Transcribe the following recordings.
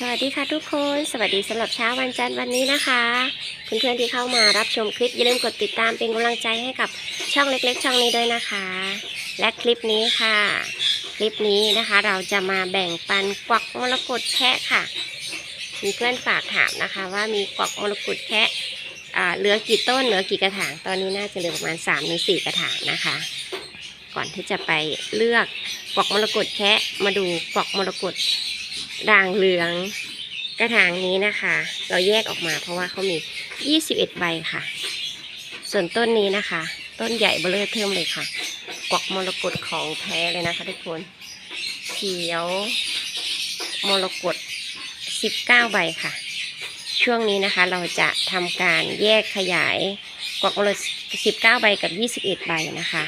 สวัสดีค่ะทุกคน สวัสดีสำหรับเช้าวันจันทร์วันนี้นะคะเพื่อนๆที่เข้ามารับชมคลิปอย่าลืมกดติดตามเป็นกำลังใจให้กับช่องเล็ก ๆ ช่องนี้ด้วยนะคะ และคลิปนี้ค่ะ คลิปนี้นะคะ เราจะมาแบ่งปันกวักมรกตแคะค่ะ มีเพื่อนฝากถามนะคะ ว่ามีกวักมรกตแคะอ่เหลือกี่ต้นเหลือกี่กระถางตอนนี้น่าจะเหลือประมาณ3หรือ4กระถางนะคะ ก่อนที่จะไปเลือกกวักมรกตแคะมาดูกวักมรกต ด่างเหลือง กระถางนี้นะคะ เราแยกออกมาเพราะว่าเขามี 21 ใบค่ะ ส่วนต้นนี้นะคะ ต้นใหญ่เบลอเทิมเลยค่ะ กวักมรกตของแท้เลยนะคะทุกคนเขียวมรกต19 ใบค่ะ ช่วงนี้นะคะเราจะทำการแยกขยายกวักมรกต19 ใบกับ 21 ใบนะคะ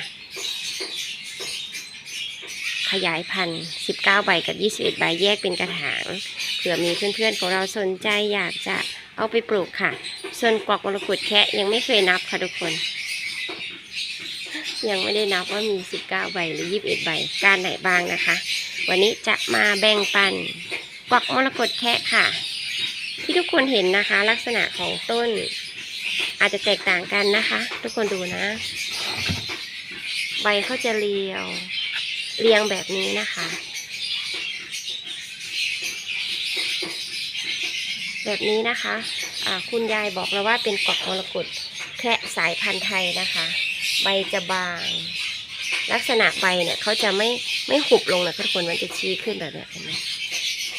ขยายพันธุ์19 ใบกับ 21 ใบแยกเป็นกระถางเผื่อมีเพื่อนๆของเราสนใจอยากจะเอาไปปลูกค่ะ ส่วนกวักมรกตแคะยังไม่เคยนับค่ะทุกคน ยังไม่ได้นับว่ามี 19 ใบหรือ 21 ใบก้านไหนบ้างนะคะ วันนี้จะมาแบ่งปันกวักมรกตแคะค่ะ ที่ทุกคนเห็นนะคะ ลักษณะของต้น อาจจะแตกต่างกันนะคะ ทุกคนดูนะ ใบเขาจะเรียว เรียงแบบนี้นะคะ แบบนี้นะคะะคุณยายบอกเราว่าเป็นกอกมรกตแค่สายพันธุ์ไทยนะคะ ใบจะบาง ลักษณะใบเนี่ยเขาจะไม่ไม่หุบลงนะทุกคนมันจะชี้ขึ้นแบบนี้เห็นไหม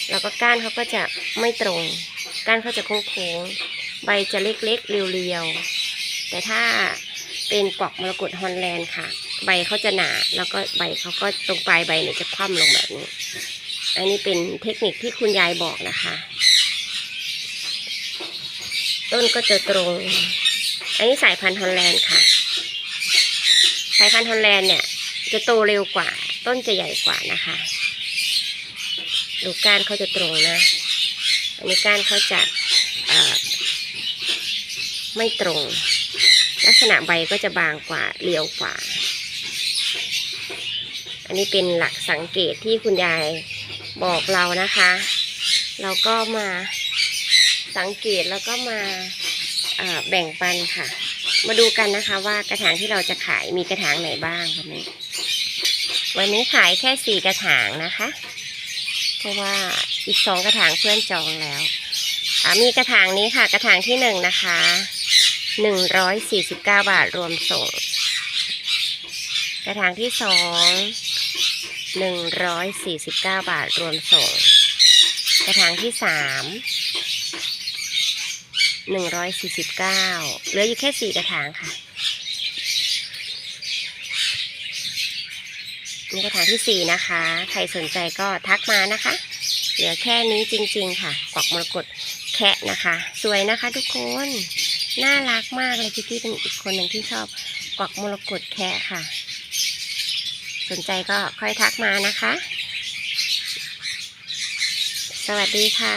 แล้วก็ก้านเขาก็จะไม่ตรง ก้านเขาจะโค้งๆใบจะเล็กๆเรียวๆแต่ถ้าเป็นกอกมรกตฮอลแลนด์ค่ะ ใบเขาจะหนา แล้วก็ใบเขาก็ตรงปลายใบเนี่ยจะคว่ำลงแบบนี้ อันนี้เป็นเทคนิคที่คุณยายบอกนะคะ ต้นก็จะตรง อันนี้สายพันธุ์ฮอลแลนด์ค่ะ สายพันธุ์ฮอลแลนด์เนี่ยจะโตเร็วกว่า ต้นจะใหญ่กว่านะคะดูก้านเขาจะตรงนะ อันนี้ก้านเขาจะไม่ตรง ลักษณะใบก็จะบางกว่าเรียวกว่า อันนี้เป็นหลักสังเกตที่คุณยายบอกเรานะคะ เราก็มาสังเกตแล้วก็มาแบ่งปันค่ะ มาดูกันนะคะว่ากระถางที่เราจะขายมีกระถางไหนบ้างวันนี้ วันนี้ขายแค่สี่กระถางนะคะ เพราะว่าอีกสองกระถางเพื่อนจองแล้วมีกระถางนี้ค่ะ กระถางที่หนึ่งนะคะหนึ่งร้อยสี่สิบเก้าบาทรวมส่ง กระถางที่สอง หนึ่งร้อยสี่สิบเก้าบาทรวมส่ง กระถางที่สามหนึ่งร้อยสี่สิบเก้าเหลืออยู่แค่สี่กระถางค่ะนี่กระถางที่สี่นะคะ ใครสนใจก็ทักมานะคะ เหลือแค่นี้จริง ๆ ค่ะกวักมรกตแคะนะคะ สวยนะคะทุกคน น่ารักมากเลยพี่ที่เป็นอีกคนหนึ่งที่ชอบกวักมรกตแคะค่ะ สนใจก็ค่อยทักมานะคะ สวัสดีค่ะ